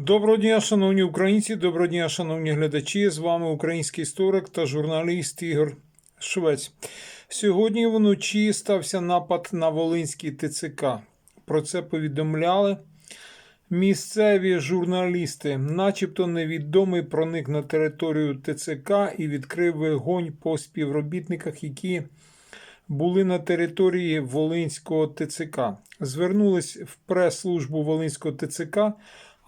Доброго дня, шановні українці, доброго дня, шановні глядачі. З вами український історик та журналіст Ігор Швець. Сьогодні вночі стався напад на Волинський ТЦК. Про це повідомляли місцеві журналісти, начебто невідомий проник на територію ТЦК і відкрив вогонь по співробітниках, які були на території Волинського ТЦК. Звернулись в прес-службу Волинського ТЦК,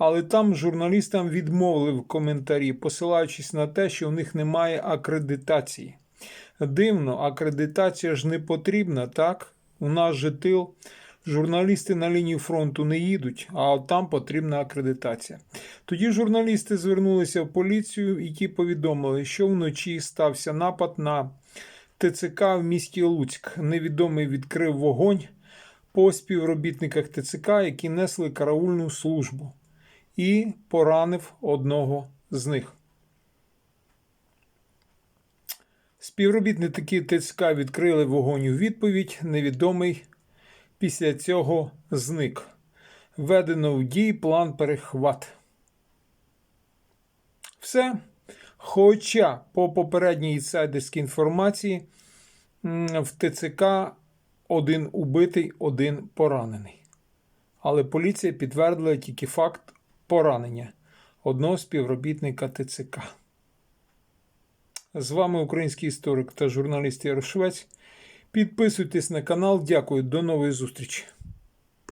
але там журналістам відмовили в коментарі, посилаючись на те, що у них немає акредитації. Дивно, акредитація ж не потрібна, так? У нас же тил. Журналісти на лінію фронту не їдуть, а там потрібна акредитація. Тоді журналісти звернулися в поліцію, і ті повідомили, що вночі стався напад на ТЦК в місті Луцьк. Невідомий відкрив вогонь по співробітниках ТЦК, які несли караульну службу, і поранив одного з них. Співробітники ТЦК відкрили вогонь у відповідь. Невідомий після цього зник. Введено в дій план перехват. Все. Хоча по попередній інсайдерській інформації в ТЦК один убитий, один поранений. Але поліція підтвердила тільки факт поранення одного співробітника ТЦК. З вами український історик та журналіст Ярошвець. Підписуйтесь на канал. Дякую. До нової зустрічі.